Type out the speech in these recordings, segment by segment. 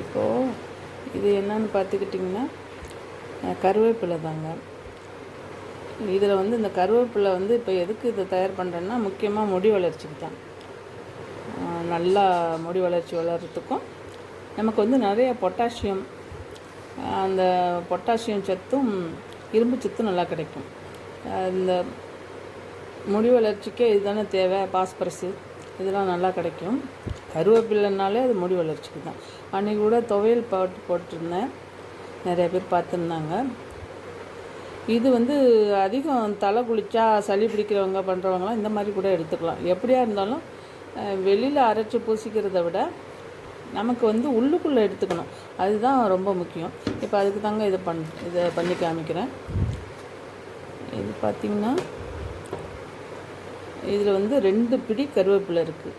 இப்போது இது என்னன்னு பார்த்துக்கிட்டிங்கன்னா கருவேப்பிலை தாங்க. இதில் வந்து இந்த கருவேப்பிலை வந்து இப்போ எதுக்கு இதை தயார் பண்ணுறேன்னா முக்கியமாக முடி வளர்ச்சிக்கு தான். நல்லா முடி வளர்ச்சி வளர்கிறதுக்கும் நமக்கு வந்து நிறைய பொட்டாசியம் அந்த பொட்டாசியம் சத்தும் இரும்பு சத்தும் நல்லா கிடைக்கும். இந்த முடி வளர்ச்சிக்கே இதுதானே தேவை பாஸ்பரஸு. இதெல்லாம் நல்லா கிடைக்கும். கருவேப்பில்லைனாலே அது முடி வளர்ச்சிக்கு தான். அன்றைக்கி கூட துவையல் போட்டு போட்டிருந்தேன். நிறைய பேர் பார்த்துருந்தாங்க. இது வந்து அதிகம் தலை குளித்தா சளி பிடிக்கிறவங்க பண்ணுறவங்களாம் இந்த மாதிரி கூட எடுத்துக்கலாம். எப்படியா இருந்தாலும் வெளியில் அரைச்சி பூசிக்கிறத விட நமக்கு வந்து உள்ளுக்குள்ளே எடுத்துக்கணும். அதுதான் ரொம்ப முக்கியம். இப்போ அதுக்கு தாங்க இதை பண் இதை பண்ணி காமிக்கிறேன். இது பார்த்திங்கன்னா இதில் வந்து ரெண்டு பிடி கருவேப்பிலை இருக்குது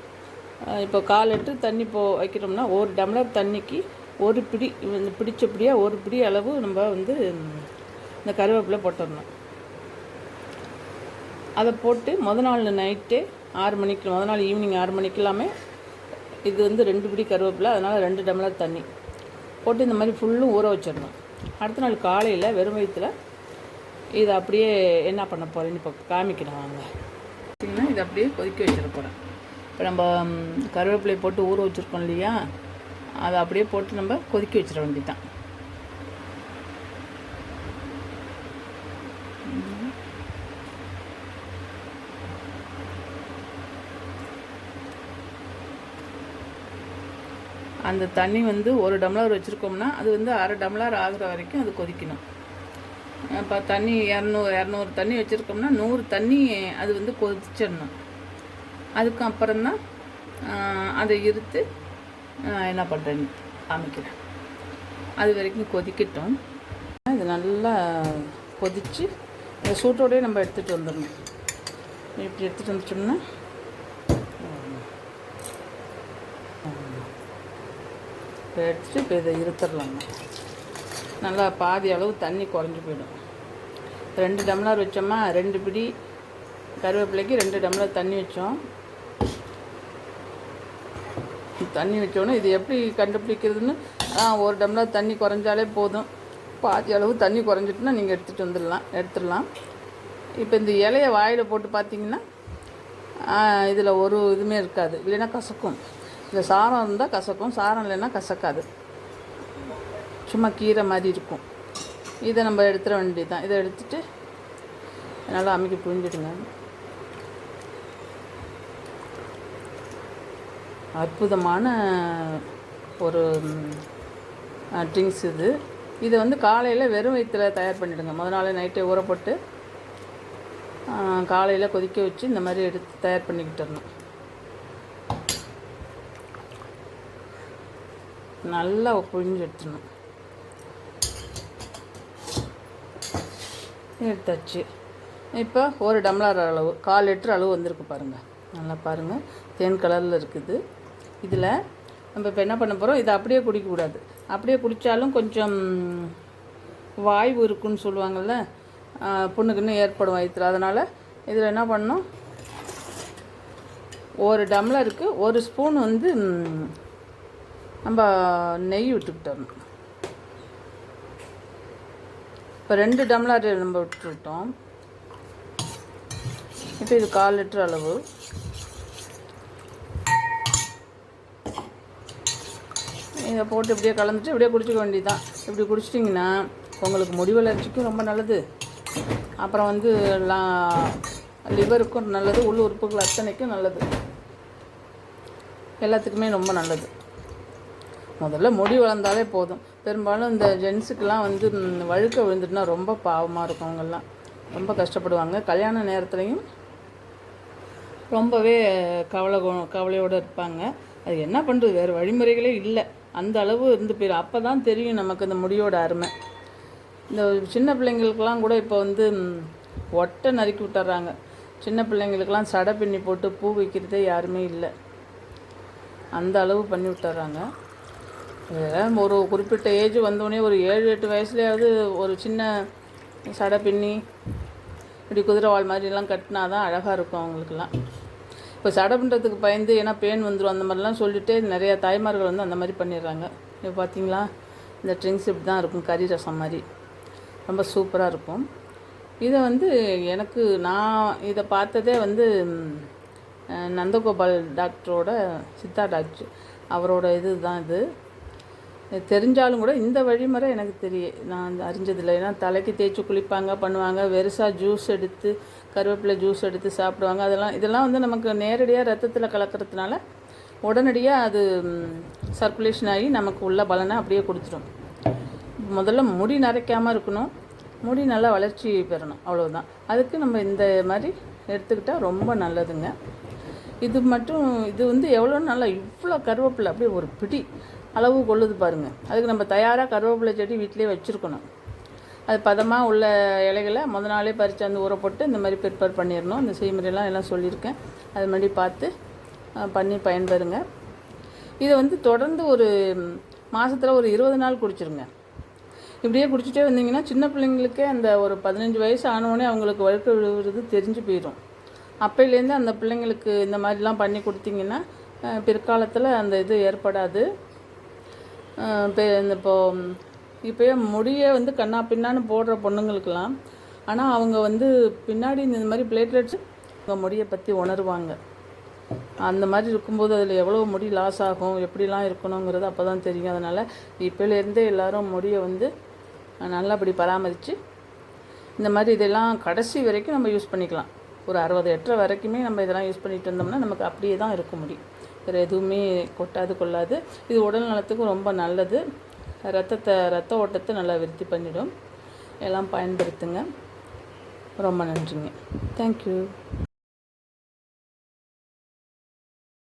இப்போ கால் லிட்டர் தண்ணி போ வைக்கிறோம்னா ஒரு டம்ளர் தண்ணிக்கு ஒரு பிடி இந்த பிடிச்ச பிடியாக ஒரு பிடி அளவு நம்ம வந்து இந்த கருவேப்பிலை போட்டுடணும். அதை போட்டு முத நாள் நைட்டு ஆறு மணிக்கு முத நாள் ஈவினிங் ஆறு மணிக்கெல்லாமே இது வந்து ரெண்டு பிடி கருவேப்பிலை அதனால் ரெண்டு டம்ளர் தண்ணி போட்டு இந்த மாதிரி ஃபுல்லும் ஊற வச்சிடணும். அடுத்த நாள் காலையில் வெறும் வயிற்றுல இதை அப்படியே என்ன பண்ண போகிறேன்னு இப்போ காமிக்கிறேன் வாங்க. இதை அப்படியே கொதிக்க வச்சிட போகிறேன் இப்போ நம்ம கருவேப்பிலை போட்டு ஊற வச்சுருக்கோம் இல்லையா? அதை அப்படியே போட்டு நம்ம கொதிக்க வச்சிட வேண்டியதான் அந்த தண்ணி வந்து ஒரு டம்ளர் வச்சுருக்கோம்னா அது வந்து அரை டம்ளர் ஆகுற வரைக்கும் அது கொதிக்கணும். இப்போ தண்ணி இரநூறு இரநூறு தண்ணி வச்சுருக்கோம்னா நூறு தண்ணி அது வந்து கொதிச்சிடணும். அதுக்கு அப்புறம்தான் அதை இருத்து என்ன பண்ணுறேன்னு காமிக்கிறேன். அது வரைக்கும் கொதிக்கட்டும். இது நல்லா கொதித்து இந்த சூட்டோடய நம்ம எடுத்துகிட்டு வந்துடணும். இப்படி எடுத்துகிட்டு வந்துட்டோம்னா இப்போ எடுத்துகிட்டு இப்போ இதை இருத்துடலாங்க நல்லா பாதி அளவு தண்ணி குறைஞ்சி போயிடும். ரெண்டு டம்ளர் வச்சோமா ரெண்டு பிடி கருவேப்பிலைக்கு ரெண்டு டம்ளர் தண்ணி வச்சோம். தண்ணி வச்சோன்னே இது எப்படி கண்டுபிடிக்கிறதுன்னு? ஆ ஒரு டம்ளர் தண்ணி குறைஞ்சாலே போதும். பாதி அளவு தண்ணி குறைஞ்சிட்டுனா நீங்கள் எடுத்துகிட்டு வந்துடலாம் எடுத்துடலாம். இப்போ இந்த இலையை வாயில் போட்டு பார்த்தீங்கன்னா இதில் ஒரு இதுவுமே இருக்காது. இல்லைன்னா கசக்கும். இந்த சாரம் இருந்தால் கசக்கும் சாரம் இல்லைன்னா கசக்காது. சும்மா கீரை மாதிரி இருக்கும். இதை நம்ம எடுத்துட வேண்டியது தான் இதை எடுத்துட்டு நல்லா அமைக்கி புரிஞ்சிடுங்க அற்புதமான ஒரு ட்ரிங்க்ஸ் இது. இதை வந்து காலையில் வெறும் வயிற்றில் தயார் பண்ணிவிடுங்க முத நாள் நைட்டே ஊற போட்டு காலையில் கொதிக்க வச்சு இந்த மாதிரி எடுத்து தயார் பண்ணிக்கிட்டுறணும் நல்லா புழிஞ்சு எடுத்துடணும். எடுத்தாச்சு. இப்போ ஒரு டம்ளர் அளவு கால் லிட்டர் அளவு வந்திருக்கு பாருங்கள் நல்லா பாருங்கள் தேன் கலரில் இருக்குது. இதில் நம்ம இப்போ என்ன பண்ண போகிறோம் இதை அப்படியே குடிக்கக்கூடாது அப்படியே குடித்தாலும் கொஞ்சம் வாய்வு இருக்குன்னு சொல்லுவாங்கள்ல பொண்ணுக்குன்னு ஏற்படும் வயிற்றுல அதனால் இதில் என்ன பண்ணோம் ஒரு டம்ளருக்கு ஒரு ஸ்பூன் வந்து நம்ம நெய் விட்டுக்கிட்டோம். இப்போ ரெண்டு டம்ளர் நம்ம விட்டுருட்டோம். இப்போ இது கால் லிட்டர் அளவு. இதை போட்டு இப்படியே கலந்துட்டு இப்படியே குடிச்சிக்க வேண்டியதுதான். இப்படி குடிச்சிட்டிங்கன்னா உங்களுக்கு முடி வளர்ச்சிக்கும் ரொம்ப நல்லது. அப்புறம் வந்து லிவருக்கும் நல்லது உள் உறுப்புகள் அத்தனைக்கும் நல்லது. எல்லாத்துக்குமே ரொம்ப நல்லது. முதல்ல முடி வளர்ந்தாலே போதும். பெரும்பாலும் இந்த ஜென்ஸுக்கெல்லாம் வந்து வழுக்க விழுந்துட்டுனா ரொம்ப பாவமாக இருக்கும் அவங்கெல்லாம். ரொம்ப கஷ்டப்படுவாங்க. கல்யாண நேரத்துலையும் ரொம்பவே கவலை கவலையோடு இருப்பாங்க. அது என்ன பண்ணுறது வேறு வழிமுறைகளே இல்லை. அந்த அளவு இருந்து போயிடும் அப்போ தான் தெரியும் நமக்கு இந்த முடியோட அருமை. இந்த சின்ன பிள்ளைங்களுக்கெல்லாம் கூட இப்போ வந்து ஒட்டை நறுக்கி விட்டுறாங்க. சின்ன பிள்ளைங்களுக்கெல்லாம் சடை பின்னி போட்டு பூ வைக்கிறதே யாருமே இல்லை. அந்த அளவு பண்ணி விட்டுறாங்க. ஒரு குறிப்பிட்ட ஏஜ் வந்தோடனே ஒரு ஏழு எட்டு வயசுலேயாவது ஒரு சின்ன சடை பின்னி இப்படி குதிரை வாழ் மாதிரிலாம் கட்டினா தான் அழகாக இருக்கும் அவங்களுக்குலாம் இப்போ சடை பண்ணுறதுக்கு பயந்து ஏன்னா பேன் வந்துடும் அந்த மாதிரிலாம் சொல்லிட்டு நிறையா தாய்மார்கள் வந்து அந்த மாதிரி பண்ணிடுறாங்க. இப்போ பார்த்தீங்களா இந்த ட்ரிங்க்ஸ் இப்படி தான் இருக்கும் கறி ரசம் மாதிரி. ரொம்ப சூப்பராக இருக்கும். இதை வந்து எனக்கு நான் இதை பார்த்ததே வந்து நந்தகோபால் டாக்டரோட சித்தா டாக்டர் அவரோட இது தான் இது. தெரிஞ்சாலும் கூட இந்த வழிமுறை எனக்கு தெரிய நான் அந்த அறிஞ்சதில்லை. ஏன்னா தலைக்கு தேய்ச்சி குளிப்பாங்க பண்ணுவாங்க வெறுசாக ஜூஸ் எடுத்து கருவேப்பிலை ஜூஸ் எடுத்து சாப்பிடுவாங்க. அதெல்லாம் இதெல்லாம் வந்து நமக்கு நேரடியாக ரத்தத்தில் கலக்கிறதுனால உடனடியாக அது சர்க்குலேஷன் ஆகி நமக்கு உள்ள பலனை அப்படியே கொடுத்துரும். முதல்ல முடி நரைக்காமல் இருக்கணும். முடி நல்லா வளர்ச்சி பெறணும். அவ்வளோதான் அதுக்கு நம்ம இந்த மாதிரி எடுத்துக்கிட்டால் ரொம்ப நல்லதுங்க. இது மட்டும் இது வந்து எவ்வளோ நல்லா இவ்வளோ கருவேப்பிலை அப்படியே ஒரு பிடி. அளவு கொள்ளுது பாருங்கள் அதுக்கு நம்ம தயாராக கருவேப்பிலை செடி வீட்டிலே வச்சுருக்கணும். அது பதமாக உள்ள இலைகளை முத நாளே பறித்து அந்த ஊற போட்டு இந்த மாதிரி ப்ரிப்பேர் பண்ணிடணும். இந்த செய்முறையெல்லாம் எல்லாம் சொல்லியிருக்கேன். அது மாதிரி பார்த்து பண்ணி பயன்பெறுங்க. இதை வந்து தொடர்ந்து ஒரு மாதத்தில் ஒரு இருபது நாள் குடிச்சிருங்க. இப்படியே குடிச்சிட்டே வந்தீங்கன்னா சின்ன பிள்ளைங்களுக்கே அந்த ஒரு பதினஞ்சு வயசு ஆனவுடனே அவங்களுக்கு வழுக்க விழுவுறது தெரிஞ்சு போயிடும். அப்போலேருந்து அந்த பிள்ளைங்களுக்கு இந்த மாதிரிலாம் பண்ணி கொடுத்தீங்கன்னா பிற்காலத்தில் அந்த இது ஏற்படாது. இந்த இப்போது இப்போயே முடியை வந்து கண்ணா பின்னான்னு போடுற பொண்ணுங்களுக்கெல்லாம் ஆனால் அவங்க வந்து பின்னாடி இந்த மாதிரி பிளேட்லெட்ஸ் அவங்க முடியை பற்றி உணருவாங்க. அந்த மாதிரி இருக்கும்போது அதில் எவ்வளோ முடி லாஸ் ஆகும் எப்படிலாம் இருக்கணுங்கிறது அப்போ தான் தெரியும். அதனால் இப்போலேருந்தே எல்லோரும் முடியை வந்து நல்லபடி பராமரித்து இந்த மாதிரி இதெல்லாம் கடைசி வரைக்கும் நம்ம யூஸ் பண்ணிக்கலாம். ஒரு அறுபது எட்டரை வரைக்குமே நம்ம இதெல்லாம் யூஸ் பண்ணிட்டு இருந்தோம்னா நமக்கு அப்படியே தான் இருக்க முடியும். வேறு எதுவுமே கொட்டாது கொள்ளாது. இது உடல் நலத்துக்கும் ரொம்ப நல்லது. ரத்தத்தை ரத்த ஓட்டத்தை நல்லா விருத்தி பண்ணிடும். எல்லாம் பயன்படுத்துங்க. ரொம்ப நன்றிங்க. தேங்க்யூ